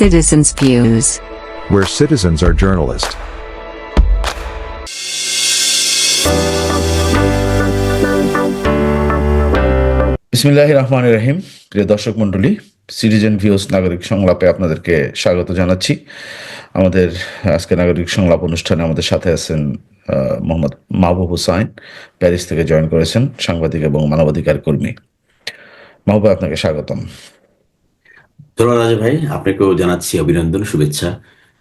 Citizens' Views. where citizens are journalists. বিসমিল্লাহ রহমান রহিম প্রিয় দর্শক মণ্ডলী সিটিজেন ভিউস নাগরিক সংলাপে আপনাদেরকে স্বাগত জানাচ্ছি আমাদের আজকে নাগরিক সংলাপ অনুষ্ঠানে আমাদের সাথে আছেন আহ, মোহাম্মদ মাহবুব হুসাইন প্যারিস থেকে জয়েন করেছেন সাংবাদিক এবং মানবাধিকার কর্মী মাহবুব আপনাকে স্বাগতম ধন্যবাদ ভাই, আপনাকেও জানাচ্ছি অভিনন্দন, শুভেচ্ছা,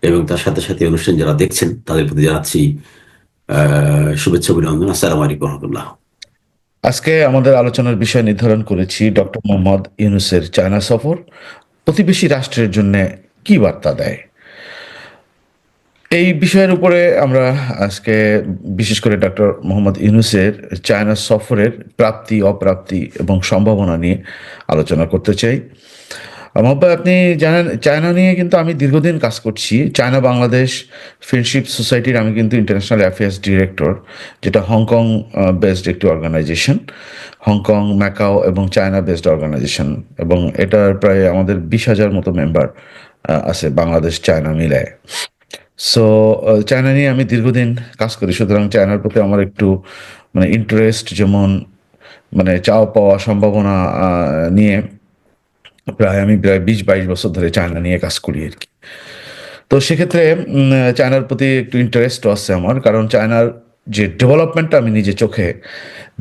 এবং তার সাথে সাথে অনুষ্ঠান যারা দেখছেন, তাদের প্রতি জানাচ্ছি শুভেচ্ছা, অভিনন্দন। আসসালামু আলাইকুম রহমতুল্লাহ। আজকে আমাদের আলোচনার বিষয় নির্ধারণ করেছি ডক্টর মোহাম্মদ ইউনুসের চায়না সফর, প্রতিবেশী রাষ্ট্রের জন্য কি বার্তা দেয়? এই বিষয়ের উপরে আমরা আজকে বিশেষ করে ডক্টর মোহাম্মদ ইউনুসের চায়না সফরের প্রাপ্তি, অপ্রাপ্তি এবং সম্ভাবনা নিয়ে আলোচনা করতে চাই। ভাই, আপনি জানেন চায়না নিয়ে কিন্তু আমি দীর্ঘদিন কাজ করছি। চায়না বাংলাদেশ ফ্রেন্ডশিপ সোসাইটির আমি কিন্তু ইন্টারন্যাশনাল অ্যাফেয়ার্স ডিরেক্টর যেটা হংকং বেসড একটি অর্গানাইজেশন হংকং ম্যাকাও এবং চায়না বেসড অর্গানাইজেশন এবং এটার প্রায় আমাদের বিশ হাজার মতো মেম্বার আছে বাংলাদেশ চায়না মিলায় সো চায়না নিয়ে আমি দীর্ঘদিন কাজ করি সুতরাং চায়নার প্রতি আমার একটু মানে ইন্টারেস্ট যেমন মানে চাওয়া পাওয়া সম্ভাবনা নিয়ে প্রায় আমি প্রায় বিশ বাইশ বছর ধরে চায়না নিয়ে কাজ করি আর কি। তো সেক্ষেত্রে চায়নার প্রতি একটু ইন্টারেস্টও আছে আমার, কারণ চায়নার যে ডেভেলপমেন্টটা আমি নিজে চোখে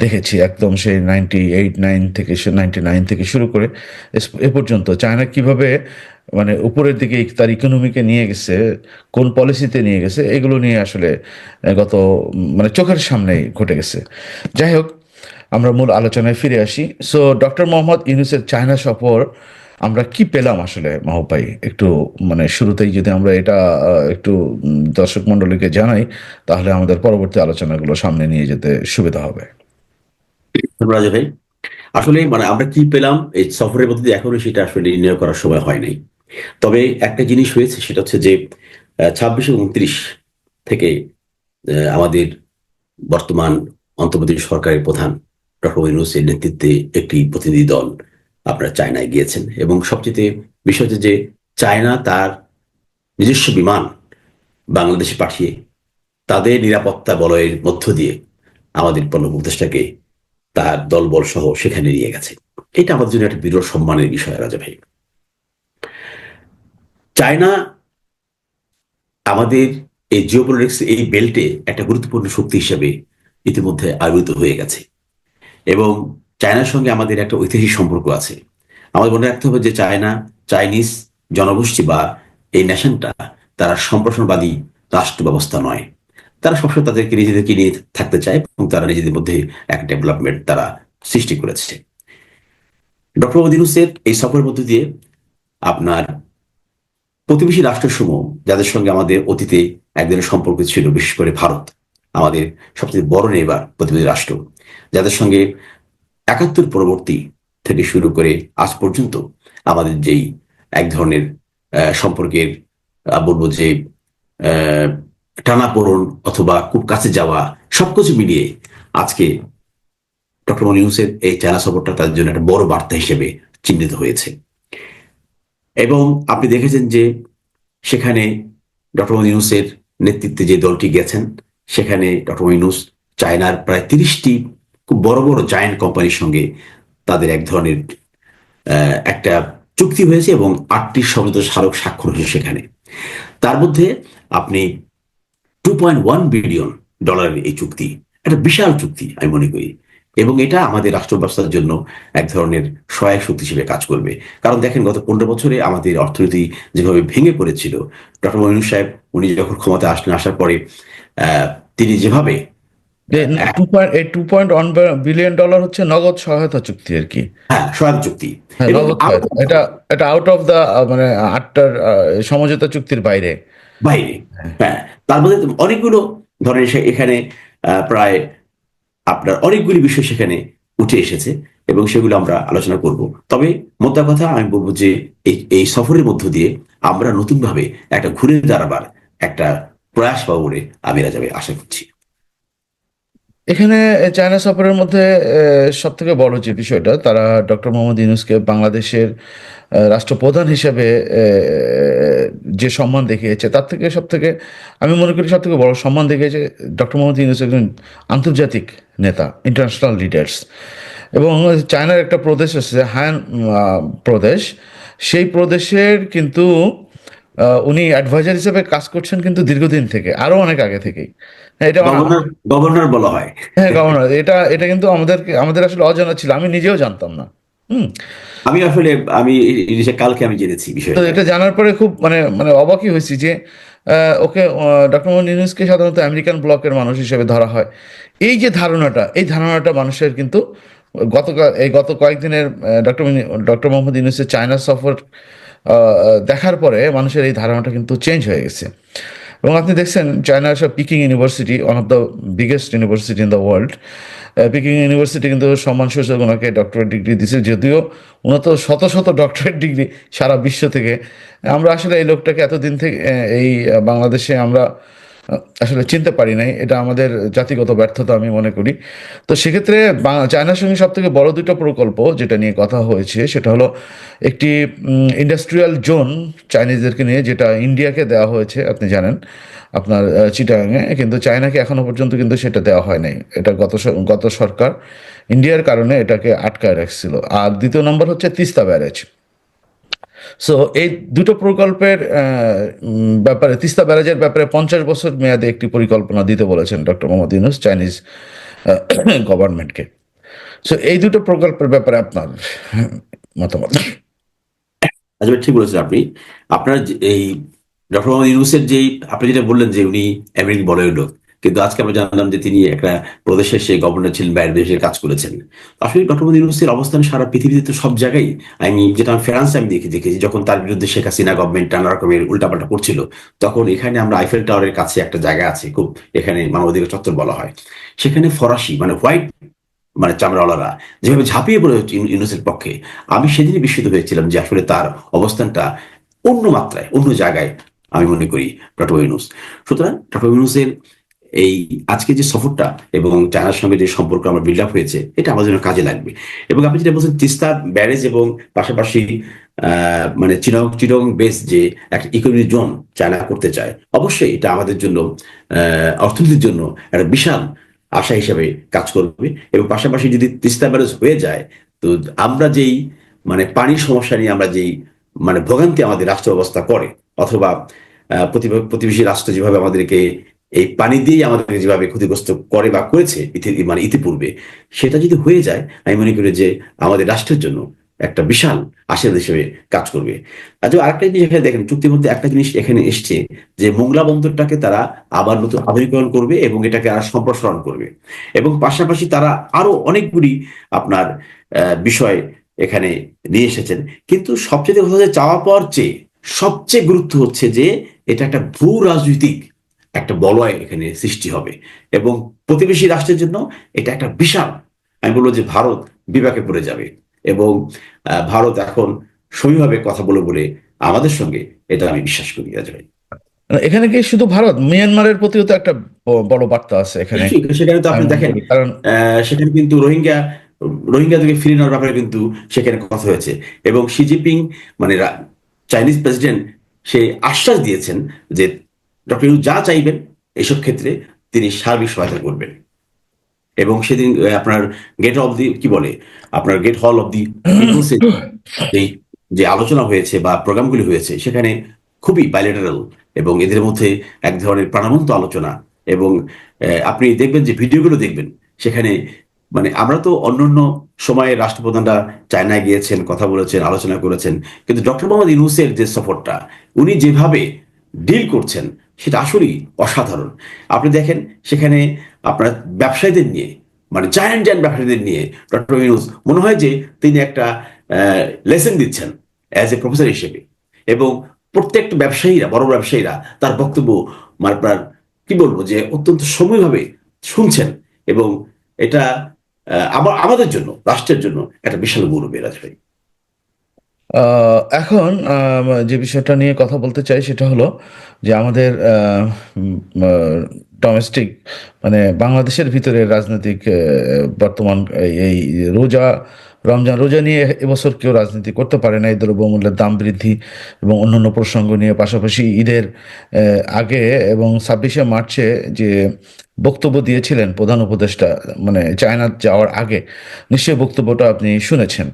দেখেছি একদম সেই নাইনটি এইট নাইন থেকে সে নাইনটি নাইন থেকে শুরু করে এ পর্যন্ত চায়না কীভাবে মানে উপরের দিকে তার ইকোনমিকে নিয়ে গেছে, কোন পলিসিতে নিয়ে গেছে, এগুলো নিয়ে আসলে গত মানে চোখের সামনেই ঘটে গেছে। যাই হোক আমরা মূল আলোচনায় ফিরে আসি। সো ডক্টর মোহাম্মদ ইউনুসের চায়না সফর আমরা কি পেলাম আসলে মাহব ভাই? একটু মানে শুরুতেই যদি আমরা এটা একটু দর্শক মন্ডলীকে জানাই, তাহলে আমাদের পরবর্তী আলোচনাগুলো সামনে নিয়ে যেতে সুবিধা হবে। ভাই। আসলে মানে আমরা কি পেলাম এই সফরের মধ্যে এখনও সেটা আসলে নির্ণয় করার সময় হয় নাই। তবে একটা জিনিস হয়েছে, সেটা হচ্ছে যে ছাব্বিশ উনত্রিশ থেকে আমাদের বর্তমান অন্তর্বর্তী সরকারের প্রধান ডক্টর ইউনুসের নেতৃত্বে একটি প্রতিনিধি দল আপনারা চায়নায় গিয়েছেন এবং সবচেয়ে বিষয় যে চায়না তার নিজস্ব বিমান বাংলাদেশে পাঠিয়ে তাদের নিরাপত্তা বলয়ের মধ্য দিয়ে আমাদের প্রণব উপদেষ্টাকে তার দলবল সহ সেখানে নিয়ে গেছে। এটা আমাদের জন্য একটা বিরল সম্মানের বিষয়, রাজা ভাই। চায়না আমাদের এই জিওপলিটিক্স এই বেল্টে একটা গুরুত্বপূর্ণ শক্তি হিসেবে ইতিমধ্যে আবির্ভূত হয়ে গেছে। এবং চায়নার সঙ্গে আমাদের একটা ঐতিহাসিক সম্পর্ক আছে। আমাদের মনে রাখতে হবে যে চায়না, চাইনিজ জনগোষ্ঠী বা এই নেশনটা তারা সম্প্রসারণবাদী রাষ্ট্র ব্যবস্থা নয়। তারা সবসময় তাদেরকে নিজেদেরকে নিয়ে থাকতে চায় এবং তারা নিজেদের মধ্যে এক ডেভেলপমেন্ট তারা সৃষ্টি করেছে। ডক্টর মোহাম্মদ ইউনূসের এই সফরের মধ্য দিয়ে আপনার প্রতিবেশী রাষ্ট্রসমূহ, যাদের সঙ্গে আমাদের অতীতে একদিনের সম্পর্ক ছিল, বিশেষ করে ভারত, আমাদের সবচেয়ে বড় নেবার প্রতিবেশী রাষ্ট্র যাদের সঙ্গে একাত্তর পরবর্তী থেকে শুরু করে আজ পর্যন্ত আমাদের যেই এক ধরনের সম্পর্কের বলব যে টানাপোড়ন অথবা খুব কাছে যাওয়া সবকিছু মিলিয়ে আজকে ডক্টর মনি ইউনুসের এই চায়না সফরটা তাদের জন্য একটা বড় বার্তা হিসেবে চিহ্নিত হয়েছে। এবং আপনি দেখেছেন যে সেখানে ডক্টর মনি ইউনুসের নেতৃত্বে যে দলটি গেছেন, সেখানে ডক্টর মনি ইউনুস চায়নার প্রায় তিরিশটি খুব বড় বড় জায়ান্ট কোম্পানির সঙ্গে তাদের এক ধরনের একটা চুক্তি হয়েছে এবং আটটি শব্দ স্মারক স্বাক্ষর হয়েছে সেখানে। তার মধ্যে আপনি টু পয়েন্ট ওয়ান বিলিয়ন ডলারের এই চুক্তি, একটা বিশাল চুক্তি আমি মনে করি, এবং এটা আমাদের রাষ্ট্র ব্যবস্থার জন্য এক ধরনের সহায়ক শক্তি হিসেবে কাজ করবে। কারণ দেখেন, গত পনেরো বছরে আমাদের অর্থনীতি যেভাবে ভেঙে পড়েছিল, ডক্টর মইনুল সাহেব, উনি যখন ক্ষমতা আসলেন, আসার পরে তিনি যেভাবে two point one billion dollar হচ্ছে নগদ সহায়তা চুক্তি আর কি। হ্যাঁ সহায়ক চুক্তি। হ্যাঁ, সহায়তা। এটা এটা আউট অফ দ্য মানে আটটার সমঝোতা চুক্তির বাইরে। বাইরে। হ্যাঁ তার মধ্যে অনেকগুলো ধরেন এখানে প্রায় আপনার অনেকগুলি বিষয় সেখানে উঠে এসেছে এবং সেগুলো আমরা আলোচনা করব। তবে মোদ্দা কথা আমি বলব যে এই এই সফরের মধ্য দিয়ে আমরা নতুনভাবে একটা ঘুরে দাঁড়াবার একটা প্রয়াস পাবো বলে আমি রাজাবে আশা করছি। এখানে চায়না সফরের মধ্যে সব থেকে বড় যে বিষয়টা, তারা ডক্টর মোহাম্মদ ইউনুসকে বাংলাদেশের রাষ্ট্রপ্রধান হিসেবে যে সম্মান দেখিয়েছে, তার থেকে সব থেকে আমি মনে করি সব থেকে বড় সম্মান দেখিয়েছে ডক্টর মোহাম্মদ ইউনুস একজন আন্তর্জাতিক নেতা ইন্টারন্যাশনাল লিডার্স এবং চায়নার একটা প্রদেশ আছে, হায়ান প্রদেশ। সেই প্রদেশের কিন্তু উনি অ্যাডভাইজার হিসেবে কাজ করছেন কিন্তু দীর্ঘদিন থেকে আরও অনেক আগে থেকেই। হ্যাঁ, এটা গভর্নর বলা হয়। হ্যাঁ গভর্নর এটা এটা কিন্তু আমাদের আমাদের আসলে অজানা ছিল আমি নিজেও জানতাম না। হুম। আমি আসলে আমি কালকে আমি জেনেছি বিষয়টা। এটা জানার পরে খুব মানে মানে অবাকই হয়েছি যে ওকে ডক্টর মোহাম্মদ ইউনুসকে সাধারণত আমেরিকান ব্লকের মানুষ হিসেবে ধরা হয়। এই যে ধারণাটা এই ধারণাটা মানুষের কিন্তু গত এই গত কয়েকদিনের ডক্টর ডক্টর মোহাম্মদ ইউনুসের চায়না সফর দেখার পরে মানুষের এই ধারণাটা কিন্তু চেঞ্জ হয়ে গেছে। এবং আপনি দেখছেন চায়নার সব Peking University one of the biggest university in the world Peking University কিন্তু সম্মানসূচক ওনাকে ডক্টরেট ডিগ্রি দিয়েছে, যদিও উনি তো শত শত ডক্টরেট ডিগ্রি সারা বিশ্ব থেকে। আমরা আসলে এই লোকটাকে এতদিন থেকে এই বাংলাদেশে আমরা আসলে চিনতে পারি নাই। এটা আমাদের জাতিগত ব্যর্থতা আমি মনে করি। তো সেক্ষেত্রে চায়নার সঙ্গে সব থেকে বড় দুটো প্রকল্প যেটা নিয়ে কথা হয়েছে সেটা হলো একটি ইন্ডাস্ট্রিয়াল জোন চাইনিজদেরকে নিয়ে যেটা ইন্ডিয়াকে দেওয়া হয়েছে আপনি জানেন আপনার আহ, চিটাগাংয়ে কিন্তু চায়নাকে এখনও পর্যন্ত কিন্তু সেটা দেওয়া হয় নাই। এটা গত গত সরকার ইন্ডিয়ার কারণে এটাকে আটকায় রাখছিল। আর দ্বিতীয় নম্বর হচ্ছে তিস্তা ব্যারেজ। সো এই দুটো প্রকল্পের ব্যাপারে, তিস্তা ব্যারাজের ব্যাপারে পঞ্চাশ বছর মেয়াদে একটি পরিকল্পনা দিতে বলেছেন ডক্টর মোহাম্মদ ইউনুস চাইনিজ গভর্নমেন্টকে। সো এই দুটো প্রকল্পের ব্যাপারে আপনার মতামত? আচ্ছা ঠিক বলেছেন আপনি। আপনার এই ডক্টর মোহাম্মদ ইউনুসের যে, আপনি যেটা বললেন যে উনি আমেরিকান লোক কিন্তু আজকে আমরা জানলাম যে তিনি একটা প্রদেশের সেই গভর্নর ছিলেন বাইরের দেশে কাজ করেছেন। আসলে ডক্টর মোহাম্মদ ইউনুসের অবস্থান সারা পৃথিবীতে তো সব জায়গায় আমি যেটা আমি ফ্রান্সে আমি দেখে দেখেছি, যখন তার বিরুদ্ধে শেখ হাসিনা গভর্নমেন্ট নানা রকমের উল্টাপাল্টা করছিল, তখন এখানে আমরা আইফেল টাওয়ারের কাছে একটা জায়গা আছে, খুব এখানে মানবাধিকার চত্বর বলা হয়। সেখানে ফরাসি মানে হোয়াইট মানে চামড়াওয়ালারা যেভাবে ঝাঁপিয়ে পড়ে ইউনুসের পক্ষে, আমি সেদিনই বিস্মিত হয়েছিলাম যে আসলে তার অবস্থানটা অন্য মাত্রায়, অন্য জায়গায় আমি মনে করি, ডক্টর ইউনুস। সুতরাং ডক্টর ইউনুসের এই আজকে যে সফরটা এবং চায়নার সঙ্গে যে সম্পর্ক আমার বিল্ড আপ হয়েছে, এটা আমাদের জন্য কাজে লাগবে। এবং আপনি যেটা বলছেন, তিস্তা, ব্যারেজ এবং পাশাপাশি মানে চিরং চিরং বেস যে একটা ইকোনমি জোন চায়না করতে চায়, অবশ্যই এটা আমাদের জন্য অর্থনীতির জন্য একটা বিশাল আশা হিসাবে কাজ করবে। এবং পাশাপাশি যদি তিস্তা ব্যারেজ হয়ে যায়, তো আমরা যেই মানে পানির সমস্যা নিয়ে আমরা যেই মানে ভোগান্তি আমাদের রাষ্ট্র ব্যবস্থা করে, অথবা প্রতিবেশী রাষ্ট্র যেভাবে আমাদেরকে এই পানি দিয়ে আমাদের যেভাবে ক্ষতিগ্রস্ত করে বা করেছে মানে ইতিপূর্বে, সেটা যদি হয়ে যায়, আমি মনে করি যে আমাদের রাষ্ট্রের জন্য একটা বিশাল আশীর্বাদ হিসেবে কাজ করবে। আচ্ছা আরেকটা জিনিস এখানে দেখেন, চুক্তির মধ্যে একটা জিনিস এখানে এসছে যে মোংলা বন্দরটাকে তারা আবার নতুন আধুনিকরণ করবে এবং এটাকে আর সম্প্রসারণ করবে। এবং পাশাপাশি তারা আরও অনেকগুলি আপনার বিষয় এখানে নিয়ে এসেছেন। কিন্তু সবচেয়ে কথা চাওয়া পাওয়ার চেয়ে সবচেয়ে গুরুত্ব হচ্ছে যে এটা একটা ভূ রাজনৈতিক একটা বলয় এখানে সৃষ্টি হবে। এবং প্রতিবেশী রাষ্ট্রের জন্য এটা একটা বিশাল আমি বলব যে ভারত বিপাকে পড়ে যাবে। এবং ভারত এখন সহিভাবে কথা বলে বলে আমাদের সঙ্গে এটা আমি বিশ্বাস করি আজ ভাই। এখানে কি শুধু ভারত? মিয়ানমারের প্রতিও তো একটা বড় বার্তা আছে এখানে। সেখানে তো আপনি দেখেন কারণ আহ, সেখানে কিন্তু রোহিঙ্গা রোহিঙ্গাদেরকে ফিরে নেওয়ার ব্যাপারে কিন্তু সেখানে কথা হয়েছে। এবং শি জিনপিং মানে চাইনিজ প্রেসিডেন্ট সে আশ্বাস দিয়েছেন যে ডক্টর ইউ যা চাইবেন এসব ক্ষেত্রে তিনি সার্বিক সহায়তা করবেন। এবং সেদিন আপনার গেট অফ দি কি বলে আপনার গেট হল অফ দি যে যে আলোচনা হয়েছে বা প্রোগ্রামগুলি হয়েছে সেখানে খুবই বাইলেটারাল এবং এদের মধ্যে এক ধরনের প্রাণবন্ত আলোচনা এবং আপনি দেখবেন যে ভিডিওগুলো দেখবেন সেখানে মানে আমরা তো অন্যান্য সময়ে রাষ্ট্রপ্রধানরা চায়নায় গিয়েছেন কথা বলেছেন আলোচনা করেছেন কিন্তু ডক্টর মোহাম্মদ ইউনুসের যে সফরটা উনি যেভাবে ডিল করছেন সেটা আসলেই অসাধারণ। আপনি দেখেন সেখানে আপনার ব্যবসায়ীদের নিয়ে মানে জায়ান্ট জায়ান্ট ব্যবসায়ীদের নিয়ে ডক্টর ইউনুস মনে হয় যে তিনি একটা লেসন দিচ্ছেন অ্যাজ এ প্রফেসর হিসেবে। এবং প্রত্যেকটা ব্যবসায়ীরা, বড় ব্যবসায়ীরা তার বক্তব্য মানে আপনার কি বলব যে অত্যন্ত সময়ভাবে শুনছেন এবং এটা আমাদের জন্য, রাষ্ট্রের জন্য একটা বিশাল গৌরবের আছে এখন যে বিষয়টা নিয়ে কথা বলতে চাই সেটা হলো যে আমাদের ডোমেস্টিক মানে বাংলাদেশের ভিতরে রাজনৈতিক বর্তমান এই রোজা রমজান রোজা নিয়ে এবছর কেউ রাজনীতি করতে পারে না, এই দ্রব্যমূল্যের দাম বৃদ্ধি এবং অন্যান্য প্রসঙ্গ নিয়ে পাশাপাশি ঈদের আগে এবং ছাব্বিশে মার্চে যে বক্তব্য দিয়েছিলেন প্রধান উপদেষ্টা মানে চায়না যাওয়ার আগে, নিশ্চয়ই বক্তব্যটা আপনি শুনেছেন।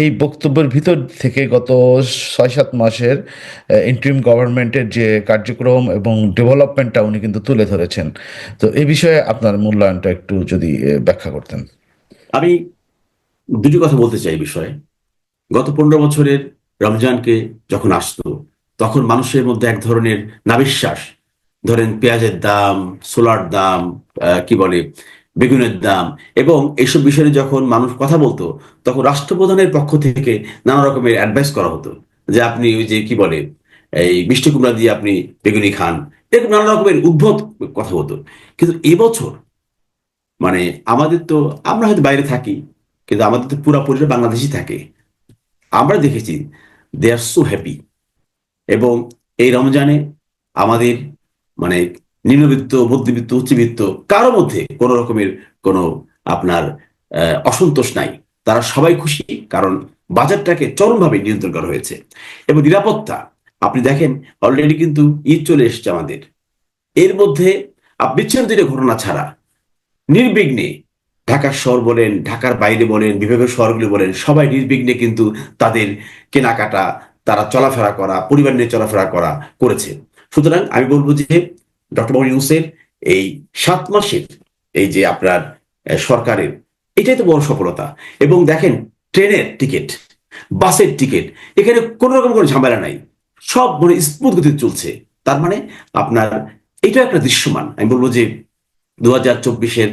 এই বক্তব্যের ভিতর থেকে গত ছয় সাত মাসের ইন্টারিম গভর্নমেন্টের যে কার্যক্রম এবং ডেভেলপমেন্টটা উনি কিন্তু তুলে ধরেছেন। তো এ বিষয়ে আপনার মূল্যায়নটা একটু যদি ব্যাখ্যা করতেন। আমি দুটি কথা বলতে চাই বিষয়ে। গত পনেরো বছরের রমজানকে যখন আসতো, তখন মানুষের মধ্যে এক ধরনের নাবিশ্বাস। ধরেন পেঁয়াজের দাম, সোলার দাম কি বলে, বেগুনের দাম এবং এইসব বিষয়ে যখন মানুষ কথা বলতো, তখন রাষ্ট্রপ্রধানের পক্ষ থেকে নানা রকমের অ্যাডভাইস করা হতো। যে আপনি ওই যে কি বলে, এই মিষ্টি কুমড়া দিয়ে আপনি বেগুনি খান, এরকম নানা রকমের উদ্ভব কথা হতো। কিন্তু এবছর মানে আমাদের তো, আমরা হয়তো বাইরে থাকি কিন্তু আমাদের তো পুরো পরিবার বাংলাদেশই থাকে। আমরা দেখেছি দে আর সো হ্যাপি এবং এই রমজানে আমাদের মানে নিম্নবিত্ত, মধ্যবিত্ত, উচ্চবিত্ত কারও মধ্যে কোনো রকমের কোনো আপনার অসন্তোষ নাই। তারা সবাই খুশি কারণ বাজারটাকে চরমভাবে নিয়ন্ত্রণ করা হয়েছে। এবং নিরাপত্তা, আপনি দেখেন অলরেডি কিন্তু ঈদ চলে এসছে আমাদের। এর মধ্যে বিচ্ছিন্ন ঘটনা ছাড়া, নির্বিঘ্নে ঢাকার শহর বলেন, ঢাকার বাইরে বলেন বিভাগীয় শহরগুলি বলেন, সবাই নির্বিঘ্নে কিন্তু তাদের কেনাকাটা, তারা চলাফেরা করা, পরিবার নিয়ে চলাফেরা করা করেছে। সুতরাং আমি বলব যে ডক্টর মোহাম্মদ ইউনুসের এই সাত মাসের এই যে আপনার সরকারের, এটাই তো বড় সফলতা। এবং দেখেন, ট্রেনের টিকিট, বাসের টিকিট, এখানে কোনো রকম কোনো ঝামেলা নাই। সব মানে স্মুথ গতিতে চলছে। তার মানে আপনার এটা একটা দৃশ্যমান। আমি বলব যে দু হাজার চব্বিশের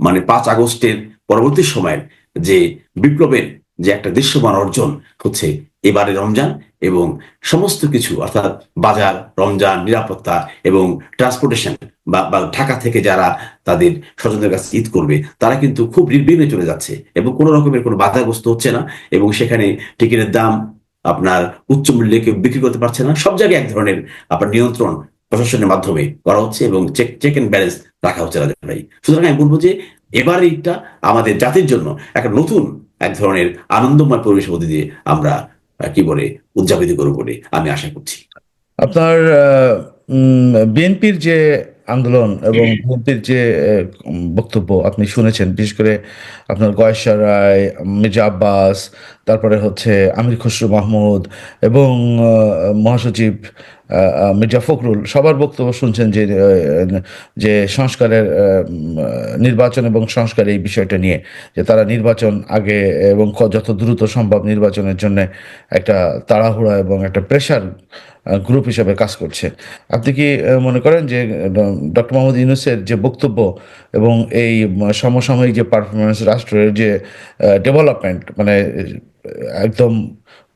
মানে পাঁচ আগস্টের পরবর্তী সময়ের যে বিপ্লবের যে একটা দৃশ্যমান অর্জন হচ্ছে এবারে রমজান এবং সমস্ত কিছু, অর্থাৎ বাজার, রমজান, নিরাপত্তা এবং ট্রান্সপোর্টেশন বা ঢাকা থেকে যারা তাদের স্বজনদের কাছে ঈদ করবে, তারা কিন্তু খুব নির্বিঘ্নে চলে যাচ্ছে এবং কোনো রকমের কোনো বাধাগ্রস্ত হচ্ছে না এবং সেখানে টিকিটের দাম আপনার উচ্চ মূল্যে কেউ বিক্রি করতে পারছে না। সব জায়গায় এক ধরনের আপনার নিয়ন্ত্রণ প্রশাসনের মাধ্যমে করা হচ্ছে এবং চেক চেক এন্ড ব্যালেন্স রাখা হচ্ছে রাজা ভাই সুতরাং আমি বলব যে এবার এইটা আমাদের জাতির জন্য একটা নতুন এক ধরনের আনন্দময় পরিবেশ মধ্যে দিয়ে আমরা কি বলে, উদযাপিত করব বলে আমি আশা করছি। আপনার বিএনপির যে আন্দোলন এবং বিএনপির যে বক্তব্য আপনি শুনেছেন বিশেষ করে আপনার গয়েশ্বর রায় মির্জা আব্বাস তারপরে হচ্ছে আমির খসরু মাহমুদ এবং মহাসচিব মির্জা ফখরুল সবার বক্তব্য শুনছেন যে যে সংস্কারের নির্বাচন এবং সংস্কার এই বিষয়টা নিয়ে যে তারা নির্বাচন আগে এবং যত দ্রুত সম্ভব নির্বাচনের জন্য একটা তাড়াহুড়া এবং একটা প্রেশার গ্রুপ হিসেবে কাজ করছে। আপনি কি মনে করেন যে ডক্টর মোহাম্মদ ইউনুসের যে বক্তব্য এবং এই সমসাময়িক যে পারফরমেন্স রাষ্ট্রের যে ডেভেলপমেন্ট মানে একদম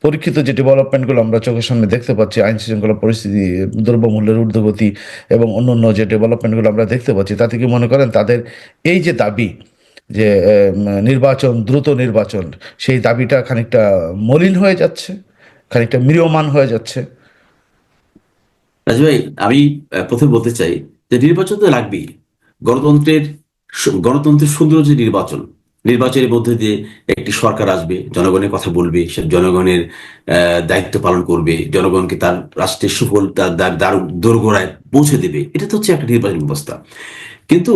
পরীক্ষিত যে ডেভেলপমেন্টগুলো আমরা চোখের সামনে দেখতে পাচ্ছি, আইন শৃঙ্খলা পরিস্থিতি দ্রব্যমূল্যের ঊর্ধ্বগতি এবং অন্যান্য যে ডেভেলপমেন্টগুলো আমরা দেখতে পাচ্ছি, তাতে কি মনে করেন তাদের এই যে দাবি যে নির্বাচন, দ্রুত নির্বাচন, সেই দাবিটা খানিকটা মলিন হয়ে যাচ্ছে, খানিকটা ম্রিয়মান হয়ে যাচ্ছে? রাজু ভাই, আমি প্রথমে বলতে চাই যে নির্বাচন তো লাগবেই। গণতন্ত্রের গণতন্ত্রের সুন্দর যে নির্বাচন। নির্বাচনের মধ্যে দিয়ে একটি সরকার আসবে, জনগণের কথা বলবে, সে জনগণের দায়িত্ব পালন করবে, জনগণকে তার রাষ্ট্রের সুফল, তার দ্বার দোরগোড়ায় পৌঁছে দেবে। এটা তো হচ্ছে একটা নির্বাচন ব্যবস্থা। কিন্তু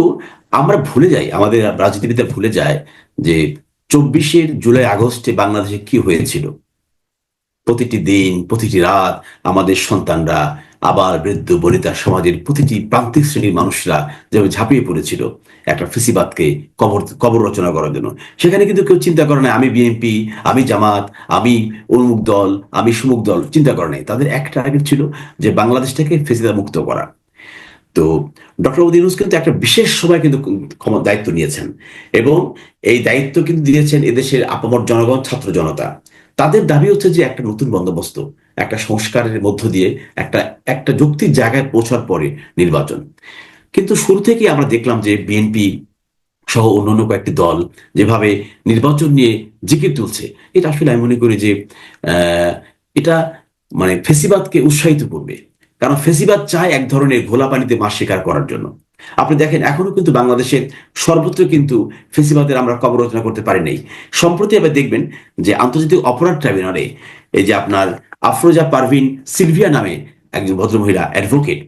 আমরা ভুলে যাই, আমাদের রাজনীতিবিদরা ভুলে যায় যে চব্বিশের জুলাই আগস্টে বাংলাদেশে কি হয়েছিল? প্রতিটি দিন, প্রতিটি রাত আমাদের সন্তানরা আবার বৃদ্ধ বনিতা সমাজের প্রতিটি প্রান্তিক শ্রেণির মানুষরা যেভাবে ঝাঁপিয়ে পড়েছিল, একটা ফিসিবাদকে কবর কবর রচনা করার জন্য। সেখানে কিন্তু কেউ চিন্তা করে না আমি বিএনপি আমি জামাত, আমি অমুক দল, আমি সুমুক দল, চিন্তা করে নাই। তাদের একটা টার্গেট ছিল যে বাংলাদেশটাকে ফেসিদা মুক্ত করা। তো ডক্টর মোদী ইউনুস কিন্তু একটা বিশেষ সময় কিন্তু দায়িত্ব নিয়েছেন এবং এই দায়িত্ব কিন্তু দিয়েছেন এদেশের আপামর জনগণ, ছাত্র জনতা। তাদের দাবি হচ্ছে যে একটা নতুন বন্দোবস্ত একটা সংস্কারের মধ্য দিয়ে একটা একটা যুক্তির জায়গায় পৌঁছার পরে নির্বাচন। কিন্তু শুরু থেকেই আমরা দেখলাম যে বিএনপি সহ অন্যান্য কয়েকটি দল যেভাবে নির্বাচন নিয়ে জিকির তুলছে। এটা আসলে আমি মনে করি যে এটা মানে ফেসিবাদকে উৎসাহিত করবে। কারণ ফেসিবাদ চায় এক ধরনের ঘোলা পানিতে মাছ শিকার করার জন্য। আপনি দেখেন, এখনও কিন্তু বাংলাদেশের সর্বত্র কিন্তু ফেসিবাদের আমরা কবর রচনা করতে পারি নাই। সম্প্রতি আবার দেখবেন যে আন্তর্জাতিক অপরাধ ট্রাইব্যুনালে এই যে আপনার আফরোজা পারভিন সিলভিয়া নামে একজন ভদ্রমহিলা অ্যাডভোকেট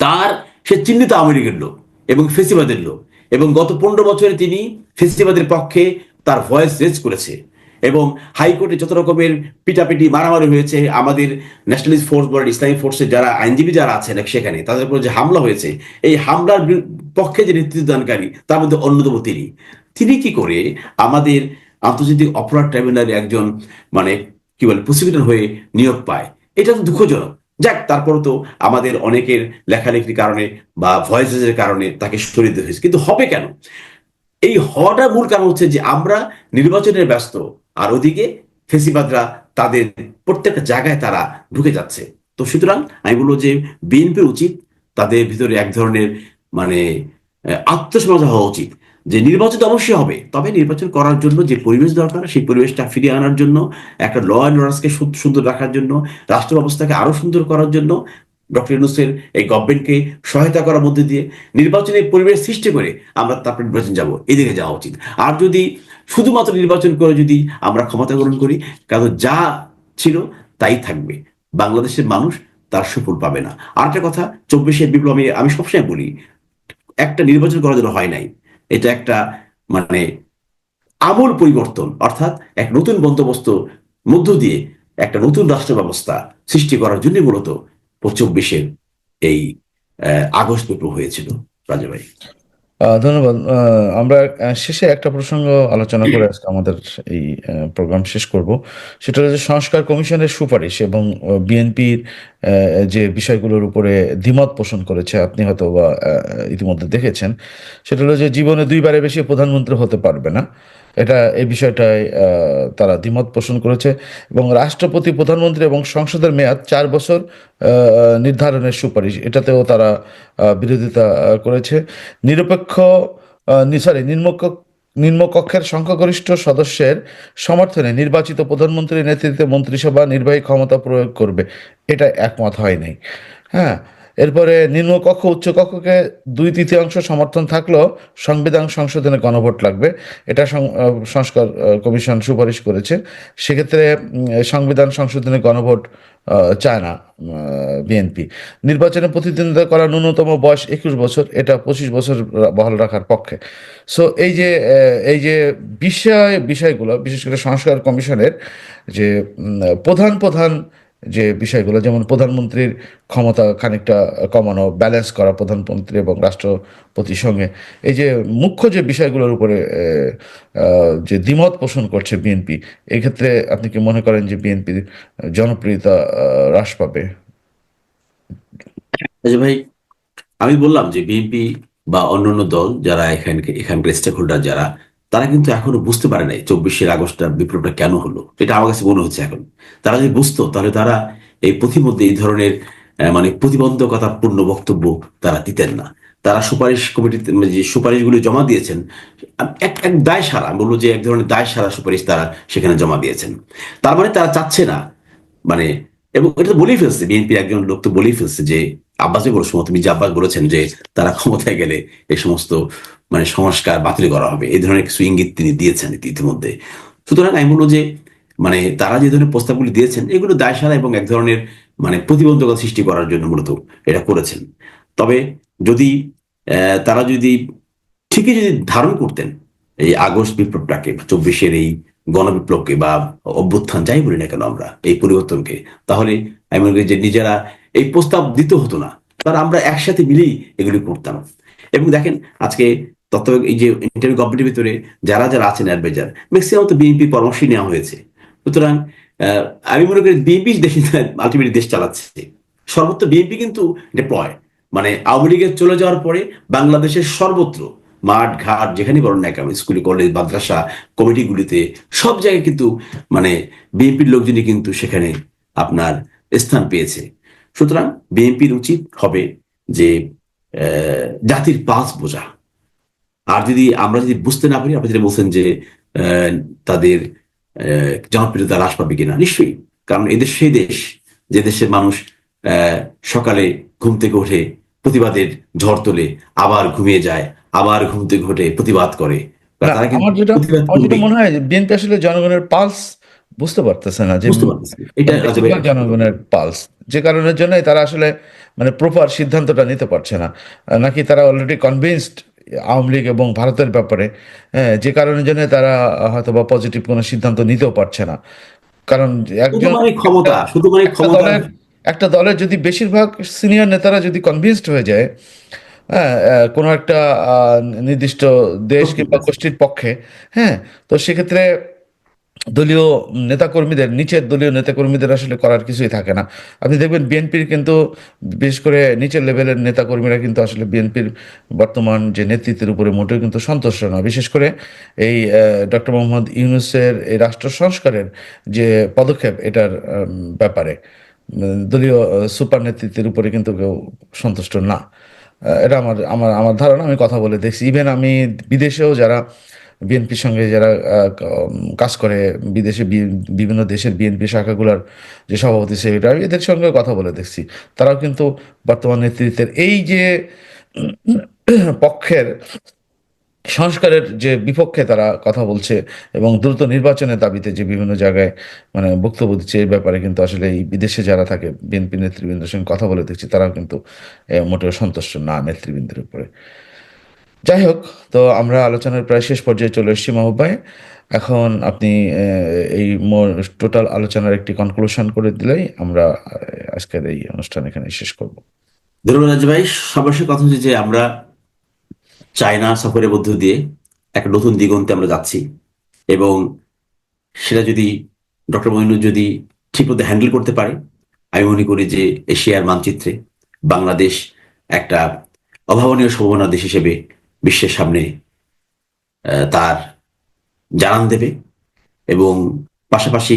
তার সে চিহ্নিত আওয়ামী লীগের লোক এবং ফেসিবাদের লোক এবং গত পনেরো বছরে তিনি ফেসিবাদের পক্ষে তার ভয়েস রেজ করেছে এবং হাইকোর্টে যত রকমের পিটাপিটি, মারামারি হয়েছে, আমাদের ন্যাশনালিস্ট ফোর্স বলেন ইসলামিক ফোর্সের যারা আইনজীবী যারা আছেন সেখানে, তাদের উপর যে হামলা হয়েছে, এই হামলার পক্ষে যে নেতৃত্ব দানকারী, তার মধ্যে অন্যতম তিনি। তিনি কি করে আমাদের আন্তর্জাতিক অপরাধ ট্রাইব্যুনালে একজন মানে কি বলে প্রসিকিউটর হয়ে নিয়োগ পায়। এটা তো দুঃখজনক। যাক তারপর তো আমাদের অনেকের লেখালেখির কারণে বা ভয়েসের কারণে তাকে সরিয়ে দিতে হয়েছে। কিন্তু হবে কেন? এই হওয়াটা মূল কারণ হচ্ছে যে আমরা নির্বাচনের ব্যস্ত, আর ওদিকে ফেসিবাদরা তাদের প্রত্যেকটা জায়গায় তারা ঢুকে যাচ্ছে। তো সুতরাং আমি বলব যে বিএনপির উচিত, তাদের ভিতরে এক ধরনের মানে আত্মসমাজ হওয়া উচিত। যে নির্বাচন অবশ্যই হবে। তবে নির্বাচন করার জন্য যে পরিবেশ দরকার, সেই পরিবেশটা ফিরিয়ে আনার জন্য, একটা ল অ্যান্ড অর্ডারকে সুন্দর রাখার জন্য, রাষ্ট্র ব্যবস্থাকে আরও সুন্দর করার জন্য ডক্টর ইউনুসের এই গভর্নমেন্টকে সহায়তা করার মধ্যে দিয়ে নির্বাচনের পরিবেশ সৃষ্টি করে আমরা তারপর নির্বাচন যাব। এদিকে যাওয়া উচিত। আর যদি শুধুমাত্র নির্বাচন করে যদি আমরা ক্ষমতা গ্রহণ করি, কারণ যা ছিল তাই থাকবে। বাংলাদেশের মানুষ তার সুফল পাবে না। আর একটা কথা চব্বিশের বিপ্লব আমি আমি সবসময় বলি, একটা নির্বাচন করার জন্য হয় নাই। এটা একটা মানে আমূল পরিবর্তন, অর্থাৎ এক নতুন বন্দোবস্ত মধ্য দিয়ে একটা নতুন রাষ্ট্র ব্যবস্থা সৃষ্টি করার জন্য মূলত চব্বিশের এই আগস্ট বিপ্লব হয়েছিল রাজা ভাই ধন্যবাদ। আমরা শেষে একটা প্রসঙ্গ আলোচনা করে আজকে আমাদের এই প্রোগ্রাম শেষ করব। সেটা হচ্ছে সংস্কার কমিশনের সুপারিশ এবং বিএনপির যে বিষয়গুলোর উপরে দ্বিমত পোষণ করেছে, আপনি হয়তো বা ইতিমধ্যে দেখেছেন। সেটা হলো যে জীবনে দুইবারে বেশি প্রধানমন্ত্রী হতে পারবে না। এটা, এই বিষয়টায় তারা দ্বিমত পোষণ করেছে এবং রাষ্ট্রপতি, প্রধানমন্ত্রী এবং সংসদের মেয়াদ চার বছর নির্ধারণের সুপারিশ। এটাতেও তারা বিরোধিতা করেছে। নিরপেক্ষ সরি নিম্নক, নিম্নকক্ষের সংখ্যাগরিষ্ঠ সদস্যের সমর্থনে নির্বাচিত প্রধানমন্ত্রীর নেতৃত্বে মন্ত্রিসভা নির্বাহী ক্ষমতা প্রয়োগ করবে। এটা একমত হয় নাই। হ্যাঁ এরপরে নিম্নকক্ষ উচ্চকক্ষকে দুই তৃতীয়াংশ সমর্থন থাকলেও সংবিধান সংশোধনে গণভোট লাগবে। এটা সংস্কার কমিশন সুপারিশ করেছে। সেক্ষেত্রে সংবিধান সংশোধনে গণভোট চায় না বিএনপি। নির্বাচনে প্রতিদ্বন্দ্বিতা করার ন্যূনতম বয়স একুশ বছর, এটা পঁচিশ বছর বহাল রাখার পক্ষে। সো এই যে এই যে বিষয়, বিষয়গুলো, বিশেষ করে সংস্কার কমিশনের যে প্রধান প্রধান যে বিষয়গুলো, যেমন প্রধানমন্ত্রীর ক্ষমতা খানিকটা কমানো ব্যালেন্স করা প্রধানমন্ত্রী এবং রাষ্ট্রপতির সঙ্গে। এই যে মুখ্য যে বিষয়গুলোর উপরে যে দ্বিমত পোষণ করছে বিএনপি এক্ষেত্রে আপনি কি মনে করেন যে বিএনপির জনপ্রিয়তা হ্রাস পাবে? ভাই, আমি বললাম যে বিএনপি বা অন্যান্য দল যারা এখানে এখানকার স্টেক হোল্ডার যারা তারা কিন্তু এখনও বুঝতে পারে নাই চব্বিশের আগস্টটা বিপ্লবটা কেন হলো। এটা আমার কাছে মনে হচ্ছে এখন। তারা যদি বুঝতো, তাহলে তারা এই প্রতিমধ্যে এই ধরনের মানে প্রতিবন্ধকতাপূর্ণ বক্তব্য তারা দিতেন না। তারা সুপারিশ কমিটিতে মানে যে সুপারিশগুলি জমা দিয়েছেন, এক এক দায় সারা বলব যে এক ধরনের দায় সারা সুপারিশ তারা সেখানে জমা দিয়েছেন। তার মানে তারা চাচ্ছে না মানে এবং এটা তো বলেই ফেলছে, বিএনপির একজন লোক তো বলেই ফেলছে যে, আব্বাসে বড় সময় তুমি আব্বাস বলেছেন যে তারা ক্ষমতায় গেলে এই সমস্ত মানে সংস্কার বাতিল করা হবে। এই ধরনের কিছু ইঙ্গিত তিনি দিয়েছেন ইতিমধ্যে। সুতরাং আমি বলব যে মানে তারা যে ধরনের প্রস্তাবগুলি দিয়েছেন, এগুলো দায়সারা এবং এক ধরনের মানে প্রতিবন্ধকতা সৃষ্টি করার জন্য মূলত এটা করেছেন। তবে যদি তারা যদি ঠিকই যদি ধারণ করতেন, এই আগস্ট বিপ্লবটাকে চব্বিশের এই গণবিপ্লবকে, বা অভ্যুত্থান যাই বলি না কেন আমরা, এই পরিবর্তনকে, তাহলে আমি মনে করি যে নিজেরা এই প্রস্তাব দিতে হতো না। তারা আমরা একসাথে মিলেই এগুলি করতাম। এবং দেখেন, আজকে তত্ত্ব এই যে ইন্টারভিউ গভর্নমেন্টের ভিতরে যারা যারা আছেন অ্যাডভাইজার ম্যাক্সিমাম তো বিএনপি পরামর্শই নেওয়া হয়েছে। সুতরাং আমি মনে করি বিএনপি দেশ আলটিমেটলি দেশ চালাচ্ছে। সর্বত্র বিএনপি কিন্তু ডিপ্লয় মানে আওয়ামী লীগের চলে যাওয়ার পরে বাংলাদেশের সর্বত্র, মাঠ, ঘাট, যেখানে বলেন না কেন, স্কুল, কলেজ, মাদ্রাসা, কমিটিগুলিতে সব জায়গায় কিন্তু মানে বিএনপির লোকজনই কিন্তু সেখানে আপনার স্থান পেয়েছে। সুতরাং বিএনপির উচিত হবে যে জাতির পাস বোঝা। আর যদি আমরা যদি বুঝতে না পারি আপনি যেটা বলছেন যে আহ, তাদের জনপ্রিয়তা হ্রাস পাবে কিনা? নিশ্চয়ই। কারণ এদেশ সেই দেশ যে দেশের মানুষ আহ, সকালে ঘুম থেকে উঠে প্রতিবাদের ঝড় তোলে আবার ঘুমিয়ে যায় আবার ঘুম থেকে ঘটে প্রতিবাদ করে। আমার যেটা। মনে হয় বিএনপি আসলে জনগণের পালস বুঝতে পারতেছে না যে বেশিরভাগ জনগণের পালস। যে কারণের জন্য তারা আসলে মানে প্রপার সিদ্ধান্তটা নিতে পারছে না। নাকি তারা অলরেডি কনভিন্সড আওয়ামী লীগ এবং ভারতের ব্যাপারে হ্যাঁ, যে কারণের জন্য তারা হয়তো বা পজিটিভ কোনো সিদ্ধান্ত নিতেও পারছে না। কারণ একজন ক্ষমতা শুধু মানে একটা ক্ষমতা দলের একটা দলের যদি বেশিরভাগ সিনিয়র নেতারা যদি কনভিন্সড হয়ে যায় হ্যাঁ কোনো একটা আহ, নির্দিষ্ট দেশ কিংবা গোষ্ঠীর পক্ষে হ্যাঁ তো সেক্ষেত্রে দলীয় নেতাকর্মীদের, নিচের দলীয় নেতাকর্মীদের আসলে করার কিছুই থাকে না। আপনি দেখবেন বিএনপির কিন্তু বিশেষ করে নিচের লেভেলের নেতাকর্মীরা কিন্তু আসলে বিএনপির বর্তমান যে নেতৃত্বের উপরে মোটেও কিন্তু সন্তুষ্ট না। বিশেষ করে এই ডক্টর মোহাম্মদ ইউনুসের এই রাষ্ট্র সংস্কারের যে পদক্ষেপ, এটার ব্যাপারে দলীয় সুপার নেতৃত্বের উপরে কিন্তু কেউ সন্তুষ্ট না। এটা আমার আমার আমার ধারণা, আমি কথা বলে দেখছি। ইভেন আমি বিদেশেও যারা বিএনপির সঙ্গে যারা কাজ করে, বিদেশে বিভিন্ন দেশের বিএনপি শাখাগুলোর যে সভাপতি সেক্রেটারি এদের সঙ্গে কথা বলে দেখছি। তারাও কিন্তু বর্তমান নেতৃত্বের এই যে, পক্ষের সংস্কারের যে বিপক্ষে তারা কথা বলছে এবং দ্রুত নির্বাচনের দাবিতে যে বিভিন্ন জায়গায় মানে বক্তব্য দিচ্ছে, এই ব্যাপারে কিন্তু আসলে এই বিদেশে যারা থাকে, বিএনপি নেতৃবৃন্দের সঙ্গে কথা বলে দেখছি, তারাও কিন্তু মোটেও সন্তুষ্ট না নেতৃবৃন্দের উপরে। যাই হোক তো আমরা আলোচনার প্রায় শেষ পর্যায়ে চলে এসেছি মাহবুব ভাই। এখন আপনি এই টোটাল আলোচনার একটি কনক্লুশন করে দিলেই আমরা আজকের এই অনুষ্ঠান এখানে শেষ করব। ধন্যবাদ ভাই। সর্বশেষ কথা হচ্ছে যে আমরা চায়না সফরের মধ্য দিয়ে একটা নতুন দিগন্তে আমরা যাচ্ছি এবং সেটা যদি ডক্টর মহিনুর যদি ঠিক মতো হ্যান্ডেল করতে পারে, আমি মনে করি যে এশিয়ার মানচিত্রে বাংলাদেশ একটা অভাবনীয় সম্ভাবনা দেশ হিসেবে বিশ্বের সামনে তার জানান দেবে এবং পাশাপাশি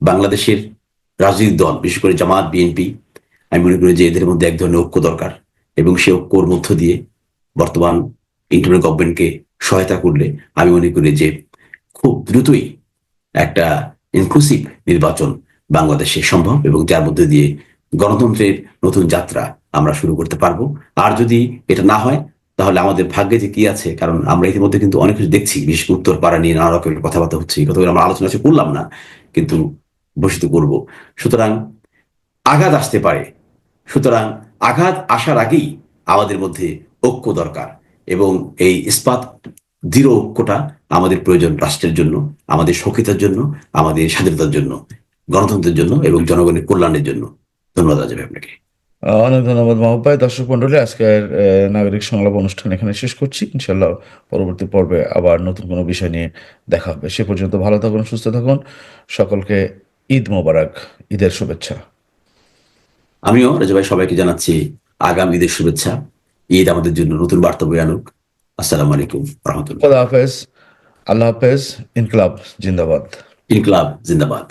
বাংলাদেশের রাজনৈতিক দল, বিশেষ করে জামাত, বিএনপি, আমি মনে করি যে এদের মধ্যে এক ধরনের ঐক্য দরকার এবং সেই ঐক্যর মধ্য দিয়ে বর্তমান ইন্টারনেট গভর্নমেন্টকে সহায়তা করলে আমি মনে করি যে খুব দ্রুতই একটা ইনক্লুসিভ নির্বাচন বাংলাদেশে সম্ভব এবং যার মধ্যে দিয়ে গণতন্ত্রের নতুন যাত্রা আমরা শুরু করতে পারব। আর যদি এটা না হয় তাহলে আমাদের ভাগ্যে যে কি আছে? কারণ আমরা ইতিমধ্যে কিন্তু অনেক কিছু দেখছি, বিশেষ উত্তর পাড়া নিয়ে নানা রকমের কথাবার্তা হচ্ছে। এই কথাগুলো আমরা আলোচনা করলাম না, কিন্তু বসিত করব। সুতরাং আঘাত আসতে পারে। সুতরাং আঘাত আসার আগেই আমাদের মধ্যে ঐক্য দরকার এবং এই ইস্পাত দৃঢ় ঐক্যটা আমাদের প্রয়োজন রাষ্ট্রের জন্য, আমাদের সক্ষিতার জন্য, আমাদের স্বাধীনতার জন্য, গণতন্ত্রের জন্য এবং জনগণের কল্যাণের জন্য। ধন্যবাদ রাজা আপনাকে। অনেক ধন্যবাদ মাহবুব ভাই দর্শক মন্ডলী আজকের নাগরিক সংলাপ অনুষ্ঠান এখানে শেষ করছি। ইনশাল্লাহ পরবর্তী পর্বে আবার নতুন কোনো বিষয় নিয়ে দেখা হবে। সে পর্যন্ত ভালো থাকুন সুস্থ থাকুন। সকলকে ঈদ মোবারক ঈদের শুভেচ্ছা। আমিও রাজা ভাই সবাইকে জানাচ্ছি আগামী ঈদের শুভেচ্ছা। ঈদ আমাদের জন্য নতুন বার্তা বয়ে আনুক। আসসালামু আলাইকুম রহমতুল্লাহ। খোদা হাফেজ। আল্লাহ হাফেজ। ইনকলাব জিন্দাবাদ। ইনকলাব জিন্দাবাদ।